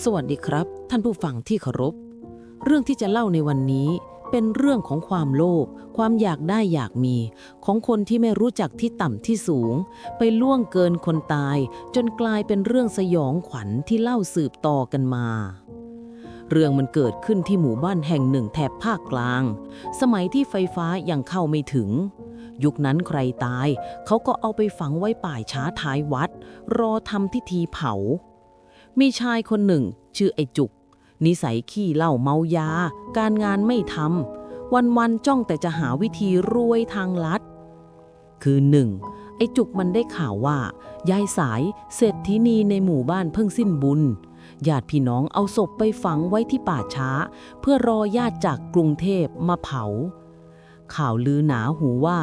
สวัสดีครับ ท่านผู้ฟังที่เคารพ เรื่องที่จะเล่าในวันนี้ เป็นเรื่องของความโลภความอยากได้อยากมี ของคนที่ไม่รู้จักที่ต่ำที่สูง ไปล่วงเกินคนตาย จนกลายเป็นเรื่องสยองขวัญที่เล่าสืบต่อกันมา เรื่องมันเกิดขึ้นที่หมู่บ้านแห่งหนึ่งแถบภาคกลาง สมัยที่ไฟฟ้ายังเข้าไม่ถึงยุคนั้นใครตาย เขาก็เอาไปฝังไว้ป่ายช้าท้ายวัด รอทำพิธีเผา มีชายคนหนึ่ง ชื่อไอจุก นิสัยขี้เหล้าเมายา การงานไม่ทำวันๆจ้องแต่จะหาวิธีรวยทางลัด คือหนึ่งไอจุกมันได้ข่าวว่ายายสายเศรษฐินีในหมู่บ้านเพิ่งสิ้นบุญญาติพี่น้องเอาศพไปฝังไว้ที่ป่าช้า เพื่อรอญาติจากกรุงเทพมาเผา ข่าวลือหนาหูว่า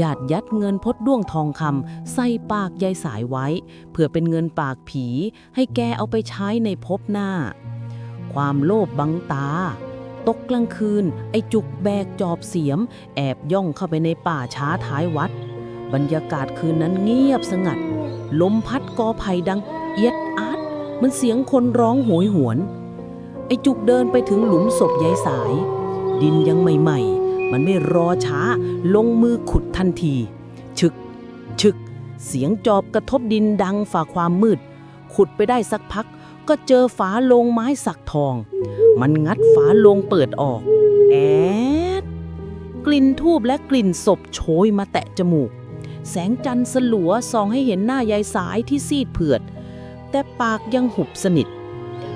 ญาติยัดเงินพดด้วงทองคำใส่ปากยายสายไว้ เพื่อเป็นเงินปากผี ให้แกเอาไปใช้ในภพหน้า ความโลภบังตา ตกกลางคืน ไอ้จุกแบกจอบเสียม แอบย่องเข้าไปในป่าช้าท้ายวัด บรรยากาศคืนนั้นเงียบสงัด ลมพัดกอไผ่ดัง เอียดอาดมันเสียงคนร้องโหยหวน ไอ้จุกเดินไปถึงหลุมศพยายสาย ดินยังใหม่ๆ มันไม่รอช้า ลงมือขุดทันที ชึก ชึก เสียงจอบกระทบดินดังฝ่าความมืด ขุดไปได้สักพัก ก็เจอฝาโลงไม้สักทอง มันงัดฝาโลงเปิดออก แอด กลิ่นทูบและกลิ่นศพโชยมาแตะจมูก แสงจันทร์สลัวส่องให้เห็นหน้ายายสายที่ซีดเผือด แต่ปากยังหุบสนิท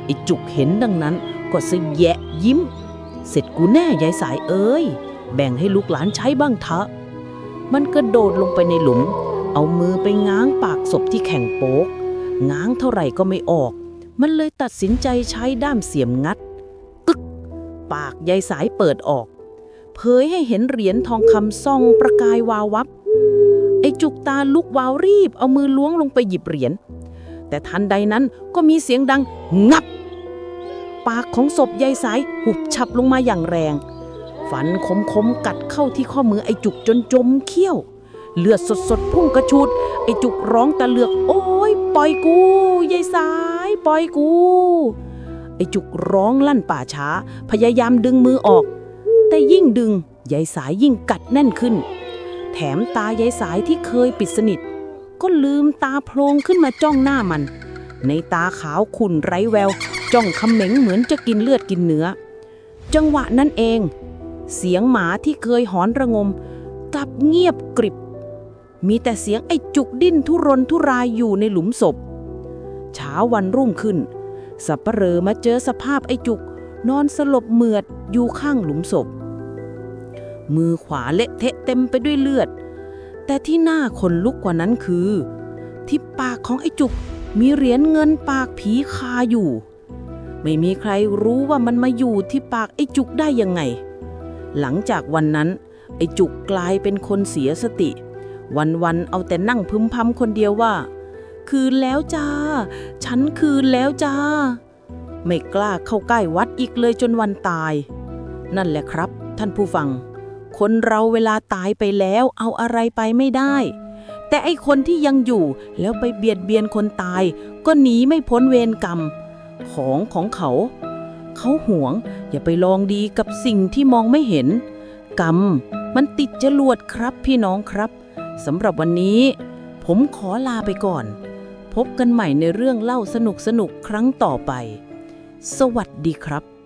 ไอจุกเห็นดังนั้นก็สะแยะยิ้ม เสร็จกูแน่ยายสายเอ้ย แบ่งให้ลูกหลานใช้บ้างเถอะ มันกระโดดลงไปในหลุม เอามือไปง้างปากศพที่แข็งโป๊ก ง้างเท่าไหร่ก็ไม่ออก มันเลยตัดสินใจใช้ด้ามเสียมงัด กึก ปากยายสายเปิดออก เผยให้เห็นเหรียญทองคำส่องประกายวาววับ ไอ้จุกตาลุกวาวรีบเอามือล้วงลงไปหยิบเหรียญ แต่ทันใดนั้นก็มีเสียงดังงับ ปากของศพยายสายหุบฉับลงมาอย่างแรง ฝันคมๆกัดเข้าที่ข้อมือไอ้จุกจนจมเขี้ยว เลือดสดๆพุ่งกระชูด ไอ้จุกร้องตะเลือก โอ้ยปล่อยกูยายสาย ปล่อยกู ไอ้จุกร้องลั่นป่าช้า พยายามดึงมือออก แต่ยิ่งดึงยายสายยิ่งกัดแน่นขึ้น แถมตายายสายที่เคยปิดสนิท ก็ลืมตาโพลงขึ้นมาจ้องหน้ามัน ในตาขาวขุ่นไร้แวว จ้องเขม็งเหมือนจะกินเลือดกินเนื้อ จังหวะนั้นเอง เสียงหมาที่เคยหอนระงมกลับเงียบกริบ มีแต่เสียงไอ้จุกดิ้นทุรนทุรายอยู่ในหลุมศพ เช้าวันรุ่งขึ้น สับปะเหรอมาเจอสภาพไอ้จุก นอนสลบเหมือดอยู่ข้างหลุมศพ มือขวาเละเทะเต็มไปด้วยเลือด แต่ที่น่าขนลุกกว่านั้นคือ ที่ปากของไอ้จุกมีเหรียญเงินปากผีคาอยู่ ไม่มีใครรู้ว่ามันมาอยู่ที่ปากไอ้จุกได้ยังไง หลังจากวันนั้นไอ้จุกกลายเป็นคนเสียสติ วันๆเอาแต่นั่งพึมพำคนเดียวว่า คืนแล้วจ้า ฉันคืนแล้วจ้า ไม่กล้าเข้าใกล้วัดอีกเลยจนวันตาย นั่นแหละครับ ท่านผู้ฟัง คนเราเวลาตายไปแล้วเอาอะไรไปไม่ได้ แต่ไอคนที่ยังอยู่แล้วไปเบียดเบียนคนตาย ก็หนีไม่พ้นเวรกรรม ของของเขา เขาหวง อย่าไปลองดีกับสิ่งที่มองไม่เห็น กรรมมันติดจรวดครับพี่น้องครับสำหรับวันนี้ ผมขอลาไปก่อน พบกันใหม่ในเรื่องเล่าสนุกสนุกๆครั้งต่อไป สวัสดีครับ